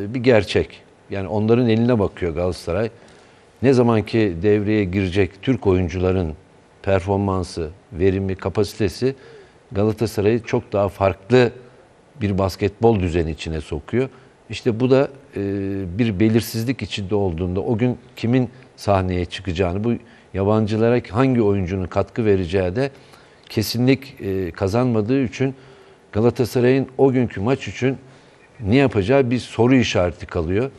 bir gerçek. Yani onların eline bakıyor Galatasaray. Ne zamanki devreye girecek Türk oyuncuların performansı, verimi, kapasitesi Galatasaray'ı çok daha farklı bir basketbol düzeni içine sokuyor. İşte bu da e, bir belirsizlik içinde olduğunda o gün kimin sahneye çıkacağını, bu yabancılara hangi oyuncunun katkı vereceği de kesinlik e, kazanmadığı için Galatasaray'ın o günkü maç için ne yapacağı bir soru işareti kalıyor.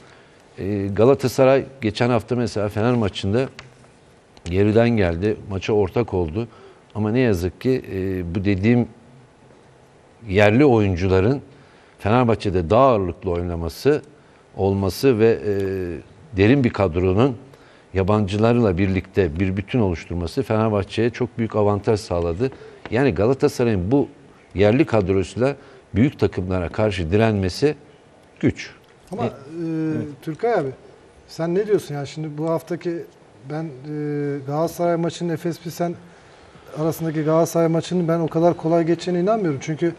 E, Galatasaray geçen hafta mesela Fener maçında geriden geldi, maça ortak oldu. Ama ne yazık ki e, bu dediğim yerli oyuncuların Fenerbahçe'de daha ağırlıklı oynaması olması ve e, derin bir kadronun yabancılarla birlikte bir bütün oluşturması Fenerbahçe'ye çok büyük avantaj sağladı. Yani Galatasaray'ın bu yerli kadrosuyla büyük takımlara karşı direnmesi güç. Ama e, Türkay abi sen ne diyorsun ya şimdi bu haftaki ben e, Galatasaray maçının Efes Pilsen arasındaki Galatasaray maçının ben o kadar kolay geçeceğine inanmıyorum. Çünkü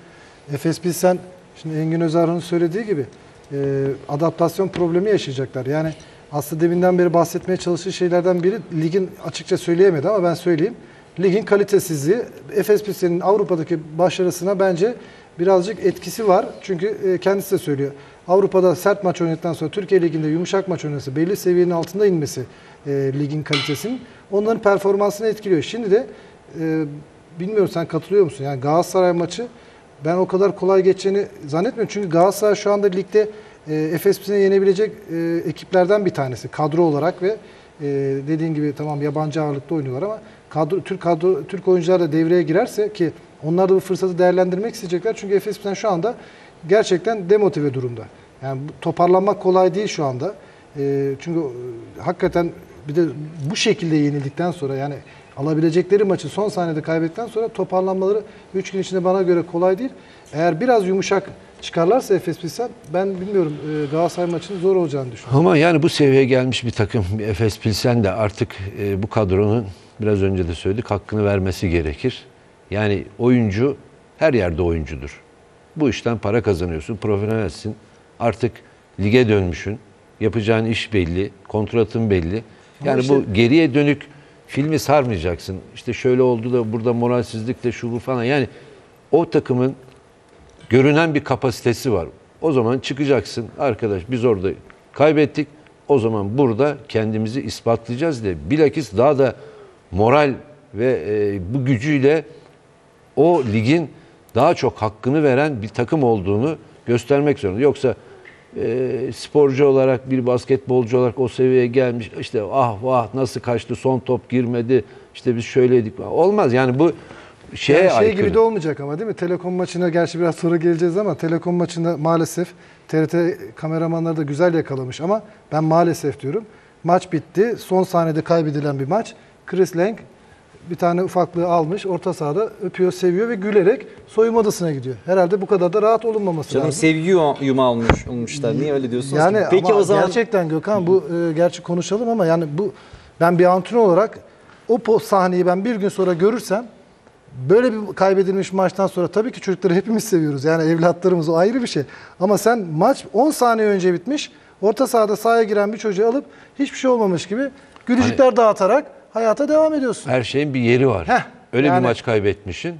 Efes Pilsen şimdi Engin Özarı'nın söylediği gibi e, adaptasyon problemi yaşayacaklar. Yani aslında deminden beri bahsetmeye çalıştığı şeylerden biri ligin açıkça söyleyemedi ama ben söyleyeyim. Ligin kalitesizliği Efes Pilsen'in Avrupa'daki başarısına bence birazcık etkisi var. Çünkü e, kendisi de söylüyor. Avrupa'da sert maç oynadıktan sonra Türkiye Ligi'nde yumuşak maç oynası, belli seviyenin altında inmesi e, ligin kalitesinin onların performansını etkiliyor. Şimdi de e, bilmiyorum sen katılıyor musun? Yani Galatasaray maçı ben o kadar kolay geçeceğini zannetmiyorum. Çünkü Galatasaray şu anda ligde e, Efes Pilsen'i yenebilecek e, ekiplerden bir tanesi. Kadro olarak ve e, dediğin gibi tamam yabancı ağırlıkta oynuyorlar ama kadro, Türk kadro Türk oyuncular da devreye girerse ki onlar da bu fırsatı değerlendirmek isteyecekler. Çünkü Efes Pilsen şu anda gerçekten demotive durumda. Yani toparlanmak kolay değil şu anda. E, çünkü hakikaten bir de bu şekilde yenildikten sonra yani alabilecekleri maçı son saniyede kaybettikten sonra toparlanmaları 3 gün içinde bana göre kolay değil. Eğer biraz yumuşak çıkarlarsa Efes Pilsen ben bilmiyorum e, Galatasaray maçının zor olacağını düşünüyorum. Ama yani bu seviyeye gelmiş bir takım Efes Pilsen de artık e, bu kadronun biraz önce de söyledik hakkını vermesi gerekir. Yani oyuncu her yerde oyuncudur. Bu işten para kazanıyorsun, profesyonelsin. Artık lige dönmüşsün. Yapacağın iş belli, kontratın belli. Yani işte- bu geriye dönük filmi sarmayacaksın. İşte şöyle oldu da burada moralsizlik de şu bu falan. Yani o takımın görünen bir kapasitesi var. O zaman çıkacaksın arkadaş biz orada kaybettik. O zaman burada kendimizi ispatlayacağız diye. Bilakis daha da moral ve e, bu gücüyle o ligin daha çok hakkını veren bir takım olduğunu göstermek zorunda. Yoksa e, sporcu olarak bir basketbolcu olarak o seviyeye gelmiş işte ah vah nasıl kaçtı son top girmedi işte biz şöyleydik olmaz yani bu şeye Yani şey aykırı. gibi de olmayacak ama değil mi? Telekom maçına gerçi biraz sonra geleceğiz ama Telekom maçında maalesef TRT kameramanları da güzel yakalamış ama ben maalesef diyorum. Maç bitti. Son saniyede kaybedilen bir maç. Chris Lang bir tane ufaklığı almış. Orta sahada öpüyor, seviyor ve gülerek soyunma odasına gidiyor. Herhalde bu kadar da rahat olunmaması Canım lazım. sevgi yuma, olmuş, olmuşlar. Niye öyle diyorsunuz Yani ki? Peki ama o zaman gerçekten Gökhan bu e, gerçi konuşalım ama yani bu ben bir antrenör olarak o po- sahneyi ben bir gün sonra görürsem böyle bir kaybedilmiş maçtan sonra tabii ki çocukları hepimiz seviyoruz. Yani evlatlarımız o ayrı bir şey. Ama sen maç 10 saniye önce bitmiş. Orta sahada sahaya giren bir çocuğu alıp hiçbir şey olmamış gibi gülücükler dağıtarak hayata devam ediyorsun. Her şeyin bir yeri var. Heh, Öyle yani- bir maç kaybetmişsin.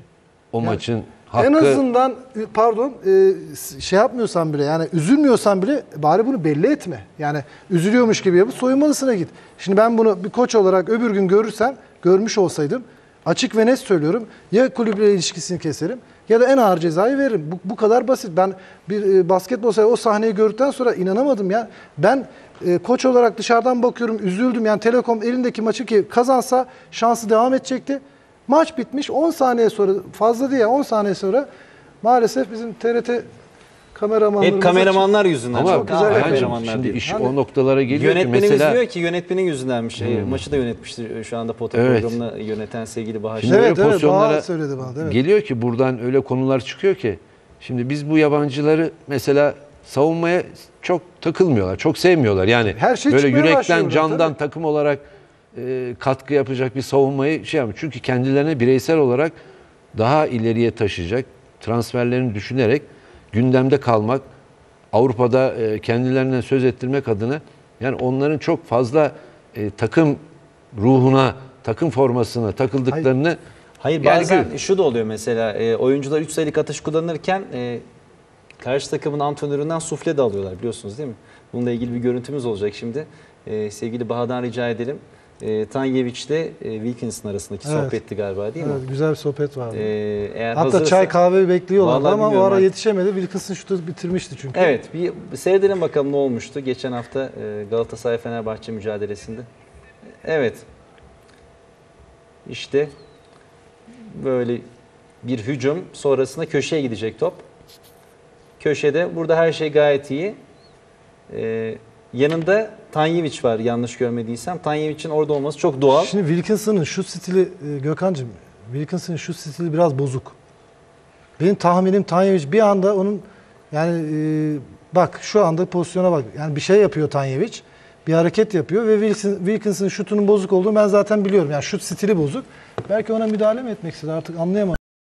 O maçın hakkı En azından e, pardon e, şey yapmıyorsan bile yani üzülmüyorsan bile bari bunu belli etme. Yani üzülüyormuş gibi yapıp soyunma odasına git. Şimdi ben bunu bir koç olarak öbür gün görürsem görmüş olsaydım açık ve net söylüyorum ya kulüple ilişkisini keserim ya da en ağır cezayı veririm. Bu, bu kadar basit. Ben bir e, basketbol o sahneyi gördükten sonra inanamadım ya. Ben e, koç olarak dışarıdan bakıyorum üzüldüm. Yani Telekom elindeki maçı ki kazansa şansı devam edecekti. Maç bitmiş 10 saniye sonra fazla ya 10 saniye sonra maalesef bizim TRT kameramanlarımız hep kameramanlar yüzünden. ama Çok güzel kameramanlar şimdi değil. iş Hani o noktalara geliyor ki Yönetmenimiz mesela diyor ki yönetmenin yüzündenmiş. E, Maçı da yönetmiştir e, şu anda Pota Evet. programını yöneten sevgili Bahar. Şimdi Evet, öyle evet, pozisyonlara Bahar söyledi bana, evet. geliyor ki buradan öyle konular çıkıyor ki şimdi biz bu yabancıları mesela savunmaya çok takılmıyorlar, çok sevmiyorlar. Yani Her şey böyle yürekten, candan tabii. takım olarak e, katkı yapacak bir savunmayı şey yapıyor. Çünkü kendilerine bireysel olarak daha ileriye taşıyacak transferlerini düşünerek gündemde kalmak Avrupa'da e, kendilerinden söz ettirmek adına yani onların çok fazla e, takım ruhuna, takım formasına takıldıklarını Hayır Yani bazen gül. şu da oluyor mesela e, oyuncular 3 sayılık atış kullanırken e, karşı takımın antrenöründen sufle de alıyorlar biliyorsunuz değil mi? Bununla ilgili bir görüntümüz olacak şimdi. E, sevgili Baha'dan rica edelim. E, Tanyevic ile e, Wilkinson arasındaki Evet. sohbetti galiba değil mi? Evet, güzel bir sohbet vardı. E, eğer Hatta hazırsa- çay kahve bekliyorlardı Vallahi ama o bilmiyorum ara artık. yetişemedi. Wilkinson şutu bitirmişti çünkü. Evet bir seyredelim bakalım ne olmuştu geçen hafta e, Galatasaray Fenerbahçe mücadelesinde. Evet. İşte böyle bir hücum sonrasında köşeye gidecek top. Köşede burada her şey gayet iyi. E, yanında Tanyevic var yanlış görmediysem. Tanyevic'in orada olması çok doğal. Şimdi Wilkinson'ın şu stili e, Gökhan'cığım Wilkinson'ın şu stili biraz bozuk. Benim tahminim Tanyevic bir anda onun yani e, bak şu anda pozisyona bak. Yani bir şey yapıyor Tanyevic. Bir hareket yapıyor ve Wilson, Wilkinson'ın şutunun bozuk olduğunu ben zaten biliyorum. Yani şut stili bozuk. Belki ona müdahale mi etmek istedi artık anlayamadım.